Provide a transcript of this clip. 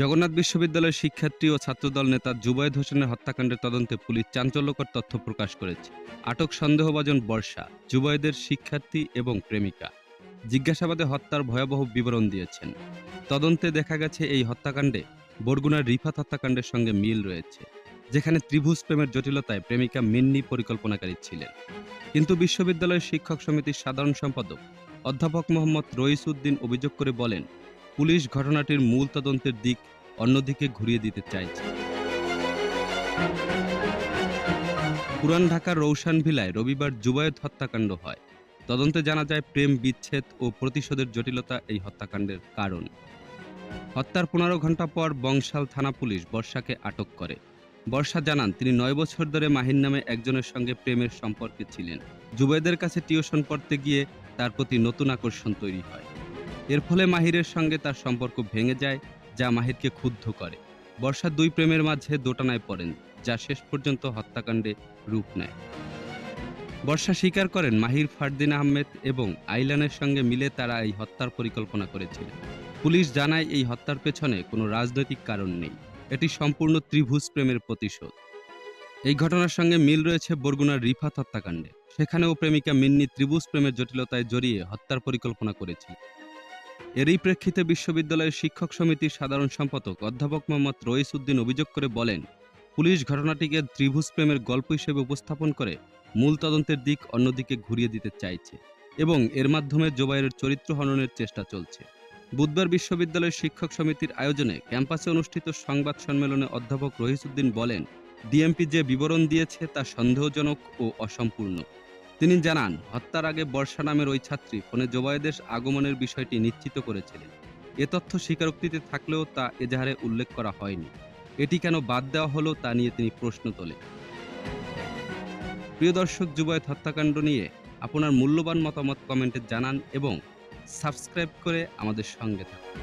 জগন্নাথ বিশ্ববিদ্যালয়ের শিক্ষার্থী ও ছাত্রদল নেতা জুবায়েদ হোসেনের হত্যাকাণ্ডের তদন্তে পুলিশ চাঞ্চল্যকর তথ্য প্রকাশ করেছে। আটক সন্দেহভাজন বর্ষা, জুবায়েদের শিক্ষার্থী এবং প্রেমিকা। জিজ্ঞাসাবাদে হত্যার ভয়াবহ বিবরণ দিয়েছেন। তদন্তে দেখা গেছে, এই হত্যাকাণ্ডে বরগুনার রিফাত হত্যাকাণ্ডের সঙ্গে মিল রয়েছে, যেখানে ত্রিভুজ প্রেমের জটিলতায় প্রেমিকা মিন্নি পরিকল্পনাকারী ছিলেন। কিন্তু বিশ্ববিদ্যালয়ের শিক্ষক সমিতির সাধারণ সম্পাদক অধ্যাপক মোহাম্মদ রইস উদ্দিন অভিযোগ করে বলেন পুলিশ ঘটনাটির মূল তদন্তের দিক অন্যদিকে ঘুরিয়ে দিতে চাইছে। পুরান ঢাকার রৌশান ভিলায় রবিবার জুবায়েত হত্যাকাণ্ড হয়। তদন্তে জানা যায়, প্রেম, বিচ্ছেদ ও প্রতিশোধের জটিলতা এই হত্যাকাণ্ডের কারণ। হত্যার পনেরো ঘণ্টা পর বংশাল থানা পুলিশ বর্ষাকে আটক করে। বর্ষা জানান, তিনি নয় বছর ধরে মাহির নামে একজনের সঙ্গে প্রেমের সম্পর্কে ছিলেন। জুবাইদের কাছে টিউশন পড়তে গিয়ে তার প্রতি নতুন আকর্ষণ তৈরি হয়। এর ফলে মাহিরের সঙ্গে তার সম্পর্ক ভেঙে যায়, যা মাহিরকে ক্ষুব্ধ করে। বর্ষা দুই প্রেমের মাঝে দোটানায় পড়েন, যা শেষ পর্যন্ত হত্যাকাণ্ডে রূপ নেয়। বর্ষা স্বীকার করেন মাহির ফারদিন আহমেদ এবং আইলানের সঙ্গে মিলে তারা এই হত্যার পরিকল্পনা করেছিলেন। পুলিশ জানায় এই হত্যার পেছনে কোনো রাজনৈতিক কারণ নেই। এটি সম্পূর্ণ ত্রিভুজ প্রেমের প্রতিশোধ। এই ঘটনার সঙ্গে মিল রয়েছে বরগুনার রিফাত হত্যাকাণ্ডে। সেখানেও প্রেমিকা মিন্নি ত্রিভুজ প্রেমের জটিলতায় জড়িয়ে হত্যার পরিকল্পনা করেছিল। এরই প্রেক্ষিতে বিশ্ববিদ্যালয়ের শিক্ষক সমিতির সাধারণ সম্পাদক অধ্যাপক মোহাম্মদ রইস উদ্দিন অভিযোগ করে বলেন, পুলিশ ঘটনাটিকে ত্রিভুজ প্রেমের গল্প হিসেবে উপস্থাপন করে মূল তদন্তের দিক অন্যদিকে ঘুরিয়ে দিতে চাইছে এবং এর মাধ্যমে জোবাইরের চরিত্র হননের চেষ্টা চলছে। বুধবার বিশ্ববিদ্যালয়ের শিক্ষক সমিতির আয়োজনে ক্যাম্পাসে অনুষ্ঠিত সংবাদ সম্মেলনে অধ্যাপক রহিসুদ্দিন বলেন, ডিএমপি যে বিবরণ দিয়েছে তা সন্দেহজনক ও অসম্পূর্ণ। তিনি জানান, হত্যার আগে বর্ষা নামের ওই ছাত্রী ফোনে জোবায়েদের আগমনের বিষয়টি নিশ্চিত করেছিলেন। এ তথ্য স্বীকারোক্তিতে থাকলেও তা এজাহারে উল্লেখ করা হয়নি। এটি কেন বাদ দেওয়া হলো তা নিয়ে তিনি প্রশ্ন তোলেন। প্রিয় দর্শক, জুবায়েত হত্যাকাণ্ড নিয়ে আপনার মূল্যবান মতামত কমেন্টে জানান এবং সাবস্ক্রাইব করে আমাদের সঙ্গে থাকুন।